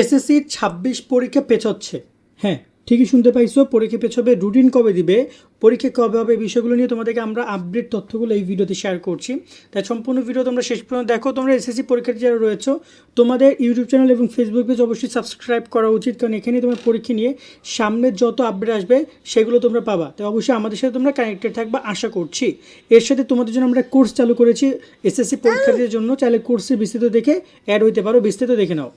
SSC ছাব্বিশ পরীক্ষা পেছচ্ছে। হ্যাঁ ঠিকই শুনতে পাইছো, পরীক্ষা পেছবে রুটিন কবে দিবে, পরীক্ষা কবে হবে বিষয়গুলো নিয়ে তোমাদেরকে আমরা আপডেট তথ্যগুলো এই ভিডিওতে শেয়ার করছি। তাই সম্পূর্ণ ভিডিও তোমরা শেষ পর্যন্ত দেখো, তোমরা এসএসসি পরীক্ষার্থী যারা রয়েছো, তোমাদের ইউটিউব চ্যানেল এবং ফেসবুক পেজ অবশ্যই সাবস্ক্রাইব করা উচিত, কারণ এখানে তোমার পরীক্ষা নিয়ে সামনের যত আপডেট আসবে, সেগুলো তোমরা পাবা। তাই অবশ্যই আমাদের সাথে তোমরা কানেক্টেড থাকবা, আশা করছি। এর সাথে তোমাদের জন্য আমরা কোর্স চালু করেছি, এসএসসি পরীক্ষার্থীদের জন্য। চাইলে কোর্সের বিস্তৃত দেখে অ্যাড হইতে পারো বিস্তৃত দেখে নাও।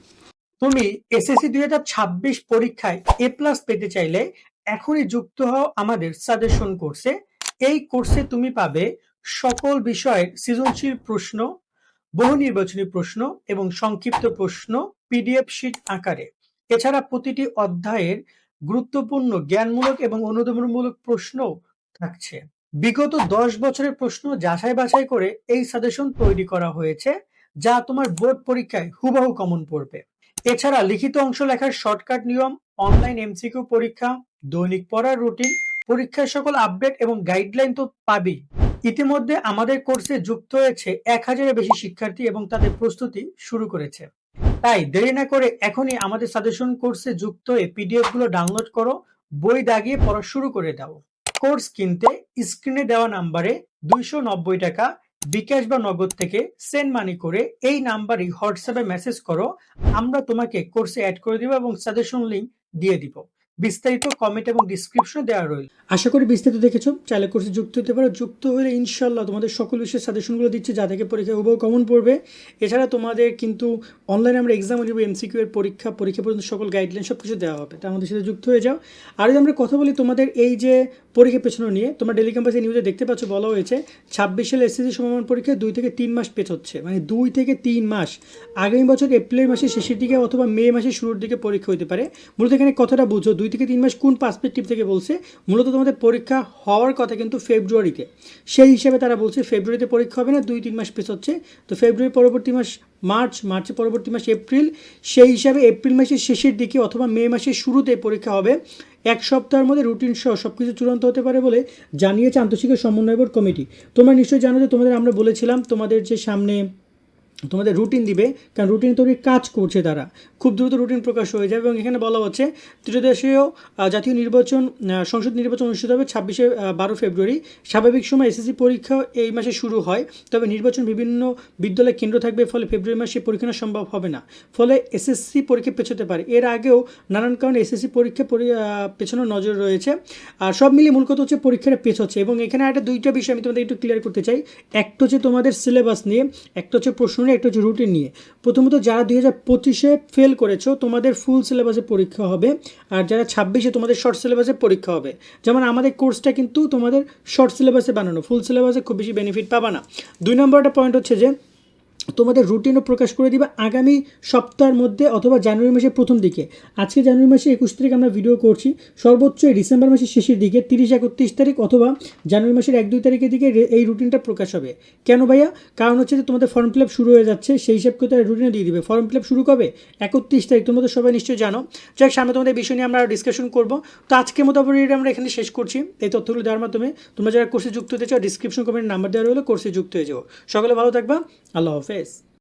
তুমি এসএসসি দুই হাজার ছাব্বিশ পরীক্ষায় এ প্লাস পেতে চাইলে এখনই যুক্ত হও আমাদের সাজেশন কোর্সে এই কোর্সে তুমি পাবে সকল বিষয়ের সৃজনশীল প্রশ্ন, বহু নির্বাচনী প্রশ্ন এবং সংক্ষিপ্ত প্রশ্ন পিডিএফ শিট আকারে। এছাড়া প্রতিটি অধ্যায়ের গুরুত্বপূর্ণ, জ্ঞানমূলক এবং অনুদমনমূলক প্রশ্ন থাকছে। বিগত দশ বছরের প্রশ্ন যাচাই বাছাই করে এই সাজেশন তৈরি করা হয়েছে, যা তোমার বোর্ড পরীক্ষায় হুবাহু কমন পড়বে। এছাড়া লিখিত অংশ লেখার শর্টকাট নিয়ম অনলাইন এমসিকিউ পরীক্ষা, দৈনিক পড়ার রুটিন পরীক্ষার সকল আপডেট এবং গাইডলাইন তো পাবি ইতিমধ্যে আমাদের কোর্সে যুক্ত হয়েছে এক হাজারের বেশি শিক্ষার্থী এবং তাদের প্রস্তুতি শুরু করেছে। তাই দেরি না করে এখনই আমাদের সাজেশন কোর্সে যুক্ত হয়ে পিডিএফগুলো ডাউনলোড করো, বই দাগিয়ে পড়া শুরু করে দাও। কোর্স কিনতে স্ক্রিনে দেওয়া নাম্বারে দুইশো নব্বই টাকা বিকাশ বা নগদ থেকে সেন্ড মানি করে এই নাম্বারই হোয়াটসঅ্যাপে মেসেজ করো, আমরা তোমাকে কোর্সে অ্যাড করে দিব এবং সাজেশন লিঙ্ক দিয়ে দিব। বিস্তারিত কমেন্ট এবং ডিসক্রিপশনে দেওয়া রইল। আশা করি বিস্তারিত দেখেছ। চাইলে কোর্সে যুক্ত হতে পারো। যুক্ত হলে ইনশাল্লাহ তোমাদের সকল বিষয়ের সাজেশনগুলো দিচ্ছি, যা থেকে পরীক্ষা হুবহু কমন পড়বে। এছাড়া তোমাদের কিন্তু অনলাইনে আমরা এক্সাম দিব এমসিকিউ এর পরীক্ষা পরীক্ষা পর্যন্ত সকল গাইডলাইন সব কিছু দেওয়া হবে। তা আমাদের সাথে যুক্ত হয়ে যাও। আর যদি আমরা কথা বলি তোমাদের এই যে পরীক্ষা পেছনো নিয়ে, তোমরা ডেলি ক্যাম্পাসে নিউজে দেখতে পাচ্ছ, বলা হয়েছে ছাব্বিশ সালে এসএসসি সমমান পরীক্ষা দুই থেকে তিন মাস পেছ হচ্ছে। মানে দুই থেকে তিন মাস। আগামী বছর এপ্রিল মাসের শেষের দিকে অথবা মে মাসের শুরুর দিকে পরীক্ষা হতে পারে। মূলত এখানে কথাটা বুঝো। দুই থেকে তিন মাস কোন পার্সপেক্টিভ থেকে বলছে? মূলত তোমাদের পরীক্ষা হওয়ার কথা কিন্তু ফেব্রুয়ারিতে সেই হিসাবে তারা বলছে ফেব্রুয়ারিতে পরীক্ষা হবে না, দুই, তিন মাস পেছ হচ্ছে। তো ফেব্রুয়ারি পরবর্তী মাস মার্চ মার্চের পরবর্তী মাস এপ্রিল সেই হিসাবে এপ্রিল মাসের শেষের দিকে অথবা মে মাসের শুরুতে পরীক্ষা হবে। এক সপ্তাহের মধ্যে রুটিন সহ সব কিছু চূড়ান্ত হতে পারে বলে জানিয়েছে আন্তঃশিক্ষা সমন্বয় বোর্ড কমিটি। তোমরা নিশ্চয়ই জানো যে তোমাদের আমরা বলেছিলাম তোমাদের যে সামনে তোমাদের রুটিন দিবে, কারণ রুটিন তৈরি কাজ করছে তারা। খুব দ্রুত রুটিন প্রকাশ হয়ে যাবে এবং এখানে বলা হচ্ছে ত্রিদেশীয় জাতীয় নির্বাচন সংসদ নির্বাচন অনুষ্ঠিত হবে ছাব্বিশে বারো ফেব্রুয়ারি। স্বাভাবিক সময় এসএসসি পরীক্ষা এই মাসে শুরু হয়, তবে নির্বাচন বিভিন্ন বিদ্যালয় কেন্দ্র থাকবে, ফলে ফেব্রুয়ারি মাসে পরীক্ষা সম্ভব হবে না। ফলে এসএসসি পরীক্ষা পেছোতে পারে। এর আগেও নানান কারণে এসএসসি পরীক্ষা পেছানোর নজর রয়েছে। আর সব মিলিয়ে মূল কথা হচ্ছে পরীক্ষাটা পেছোচ্ছে এবং এখানে একটা দুইটা বিষয় আমি তোমাদের একটু ক্লিয়ার করতে চাই। একটা হচ্ছে তোমাদের সিলেবাস নিয়ে, একটা হচ্ছে প্রশ্ন নিয়ে একটা হচ্ছে রুটিন নিয়ে। প্রথমত যারা দুই হাজার পঁচিশে ফেল করেছ, তোমাদের ফুল সিলেবাসে পরীক্ষা হবে আর যারা ছাব্বিশে তোমাদের শর্ট সিলেবাসে পরীক্ষা হবে। যেমন আমাদের কোর্সটা কিন্তু তোমাদের শর্ট সিলেবাসে বানানো ফুল সিলেবাসে খুব বেশি বেনিফিট পাবা না। দুই একটা পয়েন্ট হচ্ছে যে তোমাদের রুটিনও প্রকাশ করে দিবে আগামী সপ্তাহের মধ্যে অথবা জানুয়ারি মাসের প্রথম দিকে। আজকে জানুয়ারি মাসে একুশ তারিখ আমরা ভিডিও করছি। সর্বোচ্চ ডিসেম্বর মাসের শেষের দিকে, তিরিশ, একত্রিশ তারিখ অথবা জানুয়ারি মাসের এক, দুই তারিখের দিকে এই রুটিনটা প্রকাশ হবে। কেন ভাইয়া? কারণ হচ্ছে যে তোমাদের ফর্ম ফিল আপ শুরু হয়ে যাচ্ছে, সেই হিসাব করে তারা রুটিনে দিয়ে দিবে। ফর্ম ফিল আপ শুরু কবে? একত্রিশ তারিখ। তোমাদের সবাই নিশ্চয়ই জানো। যাক, সামনে তোমাদের বিষয় নিয়ে আমরা ডিসকাশন করব। তো আজকে এটা আমরা এখানে শেষ করছি। এই তথ্যগুলো দেওয়ার মাধ্যমে তোমরা যারা কোর্সে যুক্ত হতে চাও ডিসক্রিপশন কমেন্ট নাম্বার দেওয়া রইল কোর্সে যুক্ত হয়ে যাও। সকলে ভালো থাকবা। আল্লাহ হাফেজ। Chris.